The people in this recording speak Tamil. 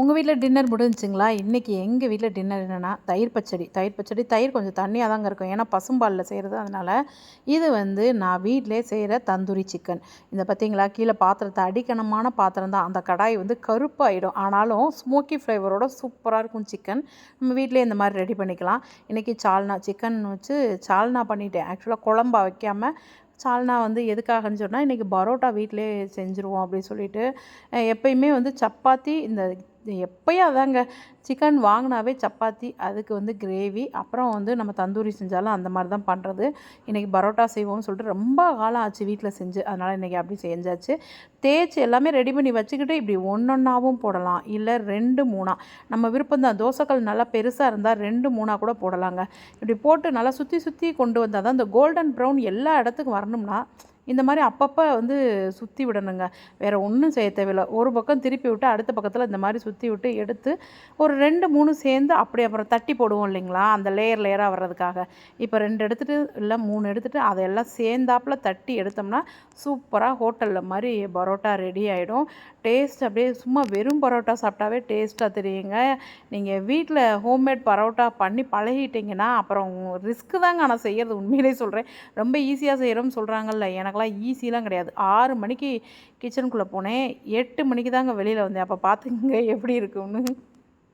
உங்கள் வீட்டில் டின்னர் முடிஞ்சுங்களா? இன்றைக்கி எங்கள் வீட்டில் டின்னர் என்னென்னா தயிர் பச்சடி. தயிர் பச்சடி தயிர் கொஞ்சம் தண்ணியாக தாங்க இருக்கும். ஏன்னா பசும்பாலில் செய்கிறது அதனால். இது வந்து நான் வீட்டிலே செய்கிற தந்தூரி சிக்கன் இந்த பார்த்தீங்களா கீழே பாத்திரத்தை அடிக்கணமான பாத்திரம் தான். அந்த கடாய் வந்து கருப்பாயிடும். ஆனாலும் ஸ்மோக்கி ஃப்ளேவரோட சூப்பராக இருக்கும் சிக்கன் நம்ம வீட்டிலே இந்த மாதிரி ரெடி பண்ணிக்கலாம். இன்றைக்கி சால்னா சிக்கன் வச்சு சால்னா பண்ணிவிட்டேன் ஆக்சுவலாக குழம்பா வைக்காமல் சால்னா வந்து எதுக்காகன்னு சொன்னால் இன்றைக்கி பரோட்டா வீட்டிலே செஞ்சுருவோம் அப்படின்னு சொல்லிட்டு எப்பயுமே வந்து சப்பாத்தி இந்த எப்போயும் அதாங்க சிக்கன் வாங்கினாவே சப்பாத்தி அதுக்கு வந்து கிரேவி அப்புறம் வந்து நம்ம தந்தூரி செஞ்சாலும் அந்த மாதிரி தான் பண்ணுறது இன்றைக்கி பரோட்டா செய்வோம்னு சொல்லிட்டு ரொம்ப காலம் ஆச்சு வீட்டில் செஞ்சு. அதனால் இன்றைக்கி அப்படி செஞ்சாச்சு. தேய்ச்சி எல்லாமே ரெடி பண்ணி வச்சுக்கிட்டு இப்படி ஒன்றொன்னாவும் போடலாம். இல்லை ரெண்டு மூணாக நம்ம விருப்பம் தான். தோசைக்கல் நல்லா பெருசாக இருந்தால் ரெண்டு மூணாக கூட போடலாங்க. இப்படி போட்டு நல்லா சுற்றி சுற்றி கொண்டு வந்தால் தான் இந்த கோல்டன் ப்ரௌன் எல்லா இடத்துக்கும் வரணும்னா இந்த மாதிரி அப்பப்போ வந்து சுற்றி விடணுங்க. வேறு ஒன்றும் செய்ய தேவையில்லை. ஒரு பக்கம் திருப்பி விட்டு அடுத்த பக்கத்தில் இந்த மாதிரி சுற்றி விட்டு எடுத்து ஒரு ரெண்டு மூணு சேர்ந்து அப்படி அப்புறம் தட்டி போடுவோம் இல்லைங்களா? அந்த லேயர் லேயராக வர்றதுக்காக. இப்போ ரெண்டு எடுத்துகிட்டு இல்லை மூணு எடுத்துகிட்டு அதையெல்லாம் சேர்ந்தாப்பில் தட்டி எடுத்தோம்னா சூப்பராக ஹோட்டலில் மாதிரி பரோட்டா ரெடி ஆகிடும் டேஸ்ட் அப்படியே சும்மா வெறும் பரோட்டா சாப்பிட்டாவே டேஸ்ட்டாக தெரியுங்க. நீங்கள் வீட்டில் ஹோம்மேட் பரோட்டா பண்ணி பழகிட்டிங்கன்னா அப்புறம் ரிஸ்க்கு தாங்க. ஆனால் செய்கிறது உண்மையிலே சொல்கிறேன் ரொம்ப ஈஸியாக செய்கிறோம்னு சொல்கிறாங்கல்ல எனக்கு எனக்கெல்லாம் ஈஸிலாம் கிடையாது. ஆறு மணிக்கு கிச்சனுக்குள்ளே போனேன். எட்டு மணிக்கு தாங்க வெளியில் வந்தேன். அப்போ பார்த்துங்க எப்படி இருக்கும்னு.